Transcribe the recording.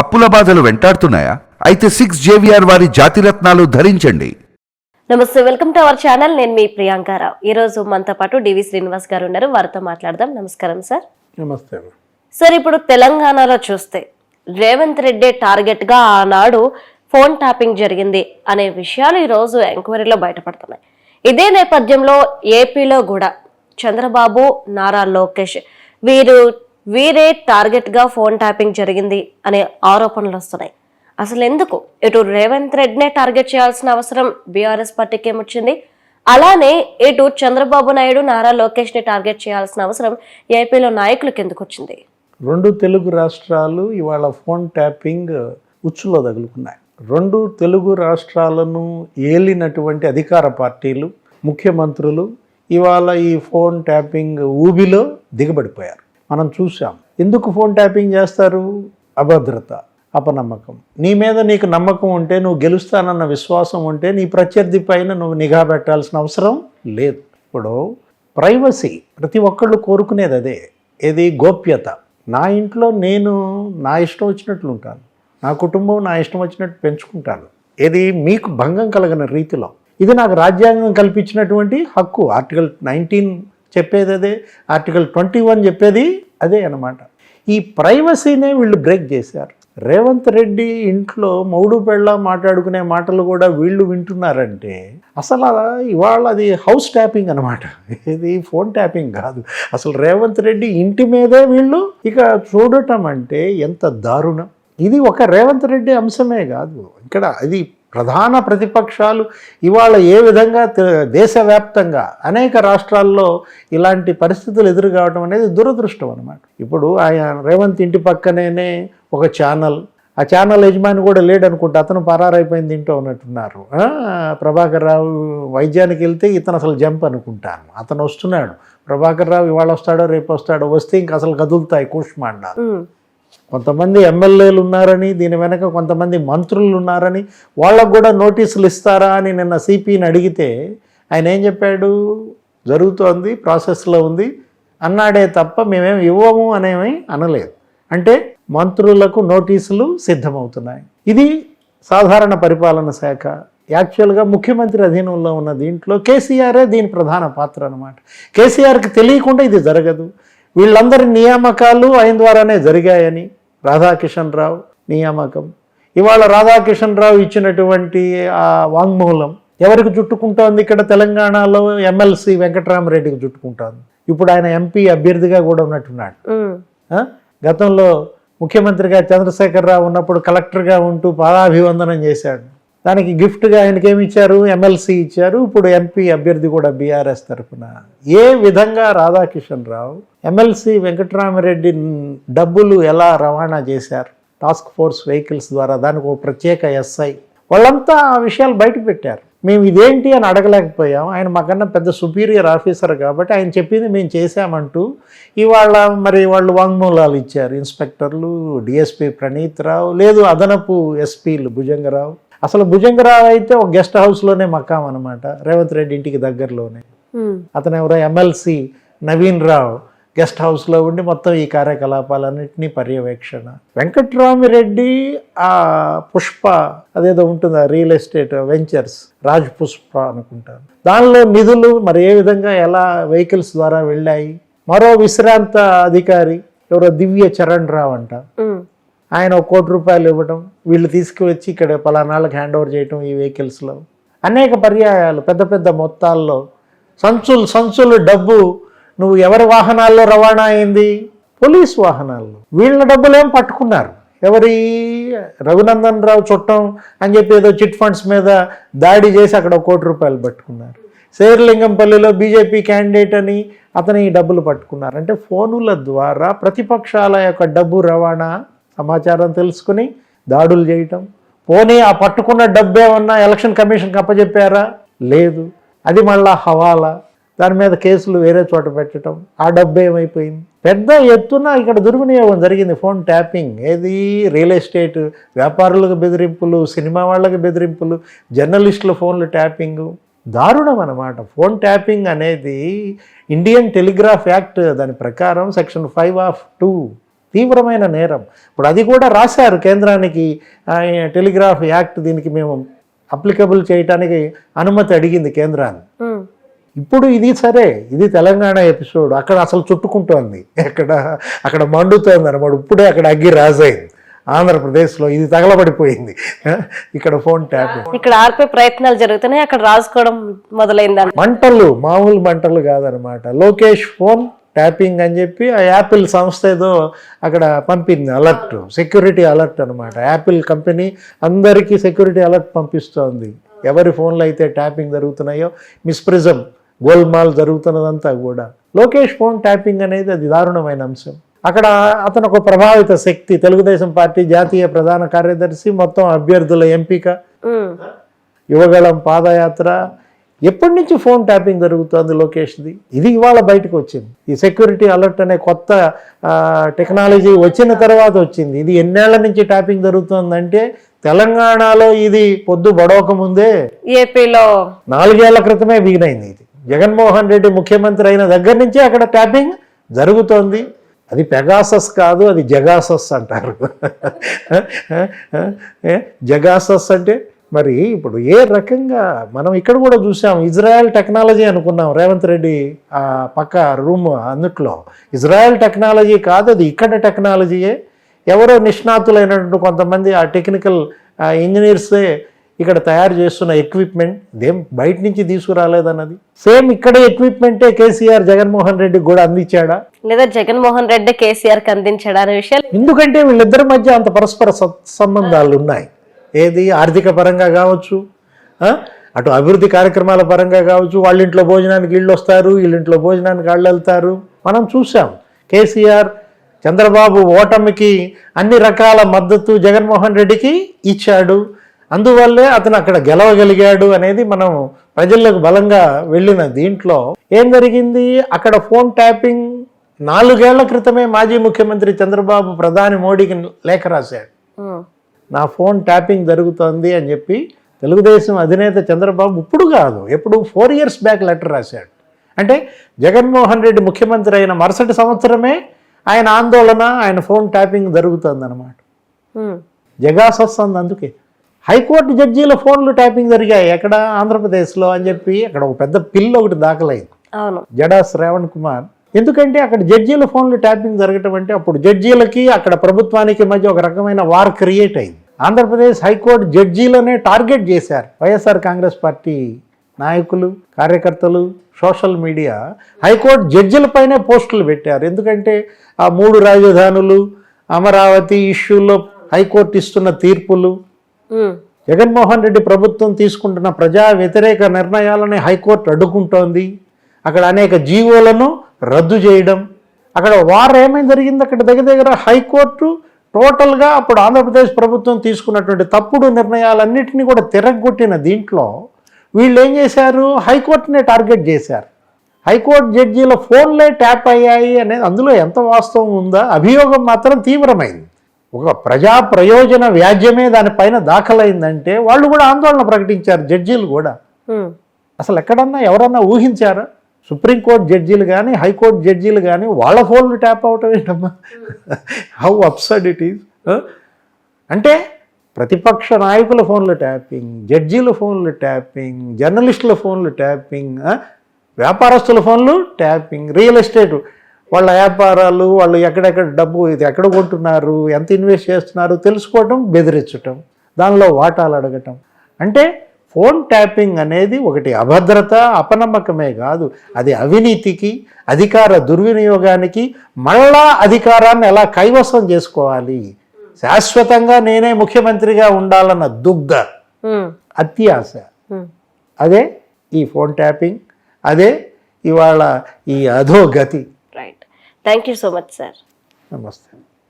అప్పుల బాధలు వెంటాడుతున్నాయా? అయితే సిక్స్ జేవిఆర్ వారి జాతిరత్నాలు ధరించండి. నమస్తే వెల్కమ్ టు అవర్ ఛానల్. నేను మీ ప్రియాంకారావు ఈ రోజు మనతో పాటు డివి శ్రీనివాస్ గారు ఉన్నారు. వారితో మాట్లాడదాం. నమస్కారం సార్. నమస్తే సార్ ఇప్పుడు తెలంగాణలో చూస్తే రేవంత్ రెడ్డి టార్గెట్గా ఆనాడు ఫోన్ ట్యాపింగ్ జరిగింది అనే విషయాలు ఈ రోజు ఎంక్వైరీలో బయటపడుతున్నాయి. ఇదే నేపథ్యంలో ఏపీలో కూడా చంద్రబాబు నారా లోకేష్ వీరు వీరే టార్గెట్గా ఫోన్ ట్యాపింగ్ జరిగింది అనే ఆరోపణలు వస్తున్నాయి. అసలు ఎందుకు ఇటు రేవంత్ రెడ్డినే టార్గెట్ చేయాల్సిన అవసరం బీఆర్ఎస్ పార్టీకి ఏమొచ్చింది? అలానే ఇటు చంద్రబాబు నాయుడు నారా లోకేష్ని టార్గెట్ చేయాల్సిన అవసరం ఏపీలో నాయకులకు ఎందుకు వచ్చింది? రెండు తెలుగు రాష్ట్రాలు ఇవాళ ఫోన్ ట్యాపింగ్ ఉచ్చులో తగులుకున్నాయి. రెండు తెలుగు రాష్ట్రాలను ఏలినటువంటి అధికార పార్టీలు ముఖ్యమంత్రులు ఇవాళ ఈ ఫోన్ ట్యాపింగ్ ఊబిలో దిగబడిపోయారు. మనం చూసాం ఎందుకు ఫోన్ ట్యాపింగ్ చేస్తారు? అభద్రత అపనమ్మకం. నీ మీద నీకు నమ్మకం ఉంటే నువ్వు గెలుస్తానన్న విశ్వాసం ఉంటే నీ ప్రత్యర్థి పైన నువ్వు నిఘా పెట్టాల్సిన అవసరం లేదు. ఇప్పుడు ప్రైవసీ ప్రతి ఒక్కళ్ళు కోరుకునేది అదే. ఏది? గోప్యత. నా ఇంట్లో నేను నా ఇష్టం వచ్చినట్లు ఉంటాను. నా కుటుంబం నా ఇష్టం వచ్చినట్టు పెంచుకుంటాను. ఇది మీకు భంగం కలగని రీతిలో. ఇది నాకు రాజ్యాంగం కల్పించినటువంటి హక్కు. ఆర్టికల్ నైన్టీన్ చెప్పేది అదే. ఆర్టికల్ ట్వంటీ వన్ చెప్పేది అదే అనమాట ఈ ప్రైవసీనే వీళ్ళు బ్రేక్ చేశారు. రేవంత్ రెడ్డి ఇంట్లో మౌడు పెళ్ళ మాట్లాడుకునే మాటలు కూడా వీళ్ళు వింటున్నారంటే అసలు ఇవాళ అది హౌస్ ట్యాపింగ్ అనమాట ఇది ఫోన్ ట్యాపింగ్ కాదు. అసలు రేవంత్ రెడ్డి ఇంటి మీదే వీళ్ళు ఇక చూడటం అంటే ఎంత దారుణం. ఇది ఒక రేవంత్ రెడ్డి అంశమే కాదు. ఇక్కడ అది ప్రధాన ప్రతిపక్షాలు ఇవాళ ఏ విధంగా దేశవ్యాప్తంగా అనేక రాష్ట్రాల్లో ఇలాంటి పరిస్థితులు ఎదురు కావడం అనేది దురదృష్టం అనమాట ఇప్పుడు ఆయన రేవంత్ ఇంటి పక్కనే ఒక ఛానల్. ఆ ఛానల్ యజమాని కూడా లేడు అనుకుంటా అతను పరారైపోయింది ఇంటో ఉన్నట్టున్నారు ప్రభాకర్ రావు వైద్యానికి వెళ్తే ఇతను అసలు జంప్ అనుకుంటాను అతను వస్తున్నాడు. ప్రభాకర్ రావు ఇవాళ వస్తాడో రేపు వస్తాడో వస్తే ఇంక అసలు కదులుతాయి కూష్మాండాలు. కొంతమంది ఎమ్మెల్యేలు ఉన్నారని దీని వెనక కొంతమంది మంత్రులు ఉన్నారని వాళ్ళకు కూడా నోటీసులు ఇస్తారా అని నిన్న సిపిని అడిగితే ఆయన ఏం చెప్పాడు? జరుగుతోంది ప్రాసెస్లో ఉంది అన్నాడే తప్ప మేమేం ఇవ్వము అనేమి అనలేదు. అంటే మంత్రులకు నోటీసులు సిద్ధమవుతున్నాయి. ఇది సాధారణ పరిపాలన శాఖ. యాక్చువల్గా ముఖ్యమంత్రి అధీనంలో ఉన్న దీంట్లో కేసీఆరే దీని ప్రధాన పాత్ర అనమాట కేసీఆర్కి తెలియకుండా ఇది జరగదు. వీళ్ళందరి నియామకాలు ఆయన ద్వారానే జరిగాయని రాధాకిషన్ రావు నియామకం. ఇవాళ రాధాకిషన్ రావు ఇచ్చినటువంటి ఆ వాంగ్మూలం ఎవరికి చుట్టుకుంటోంది? ఇక్కడ తెలంగాణలో ఎమ్మెల్సీ వెంకటరామరెడ్డికి చుట్టుకుంటోంది. ఇప్పుడు ఆయన ఎంపీ అభ్యర్థిగా కూడా ఉన్నట్టున్నాడు? గతంలో ముఖ్యమంత్రిగా చంద్రశేఖరరావు ఉన్నప్పుడు కలెక్టర్గా ఉంటూ పాదాభివందనం చేశాడు. దానికి గిఫ్ట్గా ఆయనకి ఏమి ఇచ్చారు ఎమ్మెల్సీ ఇచ్చారు. ఇప్పుడు ఎంపీ అభ్యర్థి కూడా బీఆర్ఎస్ తరఫున. ఏ విధంగా రాధాకిషన్ రావు ఎమ్మెల్సీ వెంకటరామరెడ్డి డబ్బులు ఎలా రవాణా చేశారు? టాస్క్ ఫోర్స్ వెహికల్స్ ద్వారా దానికి ఒక ప్రత్యేక ఎస్ఐ వాళ్ళంతా ఆ విషయాలు బయట పెట్టారు. మేము ఇదేంటి అని అడగలేకపోయాం. ఆయన మాకన్నా పెద్ద సుపీరియర్ ఆఫీసర్ కాబట్టి ఆయన చెప్పింది మేము చేశామంటూ ఇవాళ మరి వాళ్ళు వాంగ్మూలాలు ఇచ్చారు. ఇన్స్పెక్టర్లు డిఎస్పీ ప్రణీత్ రావు లేదు అదనపు ఎస్పీలు భుజంగరావు. అసలు భుజంగరావు అయితే ఒక గెస్ట్ హౌస్లోనే మకాం అనమాట రేవంత్ రెడ్డి ఇంటికి దగ్గరలోనే. అతను ఎవరో ఎమ్మెల్సీ నవీన్ రావు గెస్ట్ హౌస్లో ఉండి మొత్తం ఈ కార్యకలాపాలన్నింటినీ పర్యవేక్షణ. వెంకట్రామిరెడ్డి ఆ పుష్ప అదేదో ఉంటుంది ఆ real estate ventures Raj Pushpa అనుకుంటాను. దానిలో నిధులు మరి ఏ విధంగా ఎలా వెహికల్స్ ద్వారా వెళ్ళాయి? మరో విశ్రాంత అధికారి ఎవరో దివ్య చరణ్ రావు అంట. ఆయన ఒక కోటి రూపాయలు ఇవ్వడం వీళ్ళు తీసుకువచ్చి ఇక్కడ పలానాళ్ళకి హ్యాండ్ ఓవర్ చేయటం ఈ వెహికల్స్లో. అనేక పర్యాయాలు పెద్ద పెద్ద మొత్తాల్లో. సంచులు సంచులు డబ్బు. నువ్వు ఎవరి వాహనాల్లో రవాణా అయింది? పోలీస్ వాహనాల్లో. వీళ్ళ డబ్బులేం పట్టుకున్నారు? ఎవరి రఘునందన్ రావు చుట్టం అని చెప్పి ఏదో చిట్ ఫండ్స్ మీద దాడి చేసి అక్కడ ఒక కోటి రూపాయలు పట్టుకున్నారు. శేర్లింగంపల్లిలో బీజేపీ క్యాండిడేట్ అని అతని డబ్బులు పట్టుకున్నారు. అంటే ఫోనుల ద్వారా ప్రతిపక్షాల యొక్క డబ్బు రవాణా సమాచారం తెలుసుకుని దాడులు చేయటం. పోనీ ఆ పట్టుకున్న డబ్బే ఉన్నా ఎలక్షన్ కమిషన్కి అప్పచెప్పారా లేదు. అది మళ్ళా హవాలా. దాని మీద కేసులు వేరే చోట పెట్టడం ఆ డబ్బు ఏమైపోయింది? పెద్ద ఎత్తున ఇక్కడ దుర్వినియోగం జరిగింది. Phone tapping. ఏది? Real estate. వ్యాపారులకు బెదిరింపులు సినిమా వాళ్ళకి బెదిరింపులు జర్నలిస్టుల ఫోన్లు ట్యాపింగ్. దారుణం అన్నమాట. ఫోన్ ట్యాపింగ్ అనేది ఇండియన్ టెలిగ్రాఫ్ యాక్ట్ దాని ప్రకారం సెక్షన్ ఫైవ్ ఆఫ్ టూ. తీవ్రమైన నేరం. ఇప్పుడు అది కూడా రాశారు కేంద్రానికి టెలిగ్రాఫ్ యాక్ట్ దీనికి మేము అప్లికబుల్ చేయటానికి అనుమతి అడిగింది కేంద్రాన్ని. ఇప్పుడు ఇది సరే ఇది తెలంగాణ ఎపిసోడ్. అక్కడ అసలు చుట్టుకుంటోంది. అక్కడ అక్కడ మండుతోంది అనమాట ఇప్పుడే అక్కడ అగ్గి రాజైంది. ఆంధ్రప్రదేశ్లో ఇది తగలబడిపోయింది. ఇక్కడ ఫోన్ ట్యాప్. ఇక్కడ ఆర్పే ప్రయత్నాలు జరుగుతున్నాయి. అక్కడ రాసుకోవడం మొదలైందంట. మంటలు మామూలు మంటలు కాదనమాట లోకేష్ ఫోన్ ట్యాపింగ్ అని చెప్పి ఆ యాపిల్ సంస్థ ఏదో అక్కడ పంపింది అలర్ట్ సెక్యూరిటీ అలర్ట్ అనమాట యాపిల్ కంపెనీ అందరికీ సెక్యూరిటీ అలర్ట్ పంపిస్తోంది. ఎవరి ఫోన్లో అయితే ట్యాపింగ్ జరుగుతున్నాయో మిస్ప్రిజం గోల్మాల్ జరుగుతున్నదంతా కూడా. లోకేష్ ఫోన్ ట్యాపింగ్ అనేది అది దారుణమైన అంశం. అక్కడ అతను ఒక ప్రభావిత శక్తి తెలుగుదేశం పార్టీ జాతీయ ప్రధాన కార్యదర్శి మొత్తం అభ్యర్థుల ఎంపిక. యువగళం పాదయాత్ర ఎప్పటి నుంచి ఫోన్ ట్యాపింగ్ జరుగుతుంది లోకేష్ది? ఇది ఇవాళ బయటకు వచ్చింది. ఈ సెక్యూరిటీ అలర్ట్ అనే కొత్త టెక్నాలజీ వచ్చిన తర్వాత వచ్చింది. ఇది ఎన్నేళ్ళ నుంచి ట్యాపింగ్ జరుగుతుందంటే తెలంగాణలో ఇది పొద్దు బడవక ముందే ఏపీలో నాలుగేళ్ళ క్రితమే బిగినైంది ఇది. జగన్మోహన్ రెడ్డి ముఖ్యమంత్రి అయిన దగ్గర నుంచే అక్కడ ట్యాపింగ్ జరుగుతోంది. అది పెగాసస్ కాదు అది జగాసస్ అంటారు? జగాసస్ అంటే మరి ఇప్పుడు ఏ రకంగా మనం ఇక్కడ కూడా చూసాం ఇజ్రాయెల్ టెక్నాలజీ అనుకున్నాం. రేవంత్ రెడ్డి ఆ పక్క రూమ్ అందుట్లో. ఇజ్రాయెల్ టెక్నాలజీ కాదు అది ఇక్కడ టెక్నాలజీయే. ఎవరో నిష్ణాతులైనటువంటి కొంతమంది ఆ టెక్నికల్ ఇంజనీర్సే ఇక్కడ తయారు చేస్తున్న ఎక్విప్మెంట్ ఇదేం బయట నుంచి తీసుకురాలేదన్నది. సేమ్ ఇక్కడే ఎక్విప్మెంటే కేసీఆర్ జగన్మోహన్ రెడ్డికి కూడా అందించాడా? లేదా జగన్మోహన్ రెడ్డి కేసీఆర్కి అందించాడు అనే విషయాలు ఎందుకంటే వీళ్ళిద్దరి మధ్య అంత పరస్పర సత్ సంబంధాలు ఉన్నాయి ఏది? ఆర్థిక పరంగా కావచ్చు అటు అభివృద్ధి కార్యక్రమాల పరంగా కావచ్చు వాళ్ళ ఇంట్లో భోజనానికి వీళ్ళు వస్తారు వీళ్ళ ఇంట్లో భోజనానికి వాళ్ళు వెళ్తారు. మనం చూసాం కేసీఆర్ చంద్రబాబు ఓటమికి అన్ని రకాల మద్దతు జగన్మోహన్ రెడ్డికి ఇచ్చాడు. అందువల్లే అతను అక్కడ గెలవగలిగాడు అనేది మనం ప్రజలకు బలంగా వెళ్ళిన దీంట్లో. ఏం జరిగింది? అక్కడ ఫోన్ ట్యాపింగ్ నాలుగేళ్ళ క్రితమే మాజీ ముఖ్యమంత్రి చంద్రబాబు ప్రధాని మోడీకి లేఖ రాశాడు. నా ఫోన్ ట్యాపింగ్ జరుగుతోంది అని చెప్పి తెలుగుదేశం అధినేత చంద్రబాబు ఇప్పుడు కాదు ఎప్పుడు ఫోర్ ఇయర్స్ బ్యాక్ లెటర్ రాశాడు. అంటే జగన్మోహన్ రెడ్డి ముఖ్యమంత్రి అయిన మరుసటి సంవత్సరమే ఆయన ఆందోళన ఆయన ఫోన్ ట్యాపింగ్ జరుగుతుంది అనమాట ఉమ్, జగాస్ వస్తుంది అందుకే. హైకోర్టు జడ్జీల ఫోన్లు ట్యాపింగ్ జరిగాయి ఎక్కడ ఆంధ్రప్రదేశ్లో అని చెప్పి అక్కడ ఒక పెద్ద పిల్లు ఒకటి దాఖలైంది. జడా శ్రావణ్ కుమార్. ఎందుకంటే అక్కడ జడ్జీల ఫోన్లు ట్యాపింగ్ జరగటం అంటే అప్పుడు జడ్జీలకి అక్కడ ప్రభుత్వానికి మధ్య ఒక రకమైన వార్ క్రియేట్ అయింది. ఆంధ్రప్రదేశ్ హైకోర్టు జడ్జీలనే టార్గెట్ చేశారు. వైఎస్ఆర్ కాంగ్రెస్ పార్టీ నాయకులు కార్యకర్తలు సోషల్ మీడియా హైకోర్టు జడ్జిలపైనే పోస్టులు పెట్టారు. ఎందుకంటే ఆ మూడు రాజధానులు అమరావతి ఇష్యూలో హైకోర్టు ఇస్తున్న తీర్పులు జగన్మోహన్ రెడ్డి ప్రభుత్వం తీసుకుంటున్న ప్రజా వ్యతిరేక నిర్ణయాలని హైకోర్టు అడ్డుకుంటోంది. అక్కడ అనేక జీవోలను రద్దు చేయడం. అక్కడ వార్ ఏమైంది జరిగింది? అక్కడ దగ్గర దగ్గర హైకోర్టు టోటల్గా అప్పుడు ఆంధ్రప్రదేశ్ ప్రభుత్వం తీసుకున్నటువంటి తప్పుడు నిర్ణయాలన్నింటినీ కూడా తిరగొట్టిన దీంట్లో వీళ్ళు ఏం చేశారు? హైకోర్టునే టార్గెట్ చేశారు. హైకోర్టు జడ్జీల ఫోన్లే ట్యాప్ అయ్యాయి అనేది అందులో ఎంత వాస్తవం ఉందా? అభియోగం మాత్రం తీవ్రమైంది. ఒక ప్రజా ప్రయోజన వ్యాజ్యమే దానిపైన దాఖలైందంటే వాళ్ళు కూడా ఆందోళన ప్రకటించారు జడ్జీలు కూడా. అసలు ఎక్కడన్నా ఎవరన్నా ఊహించారా? సుప్రీంకోర్టు జడ్జీలు కానీ హైకోర్టు జడ్జీలు కానీ వాళ్ళ ఫోన్లు ట్యాప్ అవటం ఏంటమ్మా? హౌ అప్సర్డ్ ఇట్ ఈస్ అంటే ప్రతిపక్ష నాయకుల ఫోన్లు ట్యాపింగ్ జడ్జీల ఫోన్లు ట్యాపింగ్ జర్నలిస్టుల ఫోన్లు ట్యాపింగ్ వ్యాపారస్తుల ఫోన్లు ట్యాపింగ్ రియల్ ఎస్టేట్. వాళ్ళ వ్యాపారాలు వాళ్ళు ఎక్కడెక్కడ డబ్బు ఇది ఎక్కడ కొంటున్నారు ఎంత ఇన్వెస్ట్ చేస్తున్నారు తెలుసుకోవటం బెదిరించటం. దానిలో వాటాలు అడగటం. అంటే ఫోన్ ట్యాపింగ్ అనేది ఒకటి అభద్రత అపనమ్మకమే కాదు. అది అవినీతికి అధికార దుర్వినియోగానికి మళ్ళా అధికారాన్ని ఎలా కైవసం చేసుకోవాలి? శాశ్వతంగా నేనే ముఖ్యమంత్రిగా ఉండాలన్న దుగ్ధ. అత్యాశ. అదే ఈ ఫోన్ ట్యాపింగ్ అదే ఇవాళ ఈ అధోగతి. Right thank you so much sir నమస్తే.